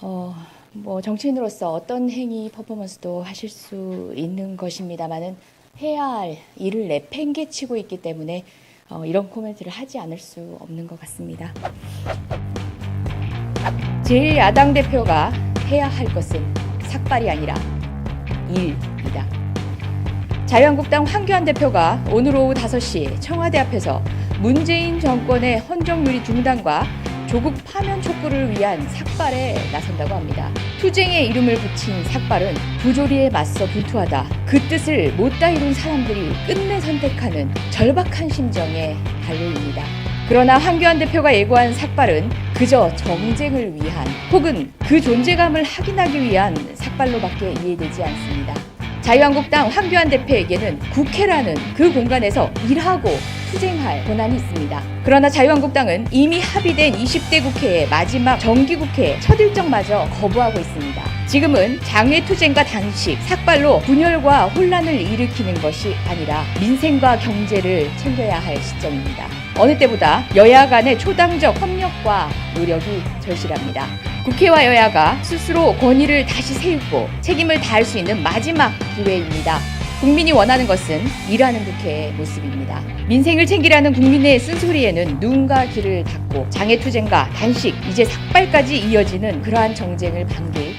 어, 뭐 정치인으로서 어떤 행위 퍼포먼스도 하실 수 있는 것입니다만은 해야 할 일을 내팽개치고 있기 때문에 어, 이런 코멘트를 하지 않을 수 없는 것 같습니다. 제일 야당 대표가 해야 할 것은 삭발이 아니라 일이다. 자유한국당 황교안 대표가 오늘 오후 5시 청와대 앞에서 문재인 정권의 헌정유리 중단과 조국 파면 촉구를 위한 삭발에 나선다고 합니다. 투쟁의 이름을 붙인 삭발은 부조리에 맞서 분투하다 그 뜻을 못다 이룬 사람들이 끝내 선택하는 절박한 심정의 반려입니다. 그러나 황교안 대표가 예고한 삭발은 그저 정쟁을 위한 혹은 그 존재감을 확인하기 위한 삭발로밖에 이해되지 않습니다. 자유한국당 황교안 대표에게는 국회라는 그 공간에서 일하고 투쟁할 권한이 있습니다. 그러나 자유한국당은 이미 합의된 20대 국회의 마지막 정기국회 첫 일정마저 거부하고 있습니다. 지금은 장외투쟁과 단식, 삭발로 분열과 혼란을 일으키는 것이 아니라 민생과 경제를 챙겨야 할 시점입니다. 어느 때보다 여야 간의 초당적 협력과 노력이 절실합니다. 국회와 여야가 스스로 권위를 다시 세우고 책임을 다할 수 있는 마지막 기회입니다. 국민이 원하는 것은 일하는 국회의 모습입니다. 민생을 챙기라는 국민의 쓴소리에는 눈과 귀를 닫고 장애투쟁과 단식, 이제 삭발까지 이어지는 그러한 정쟁을 반길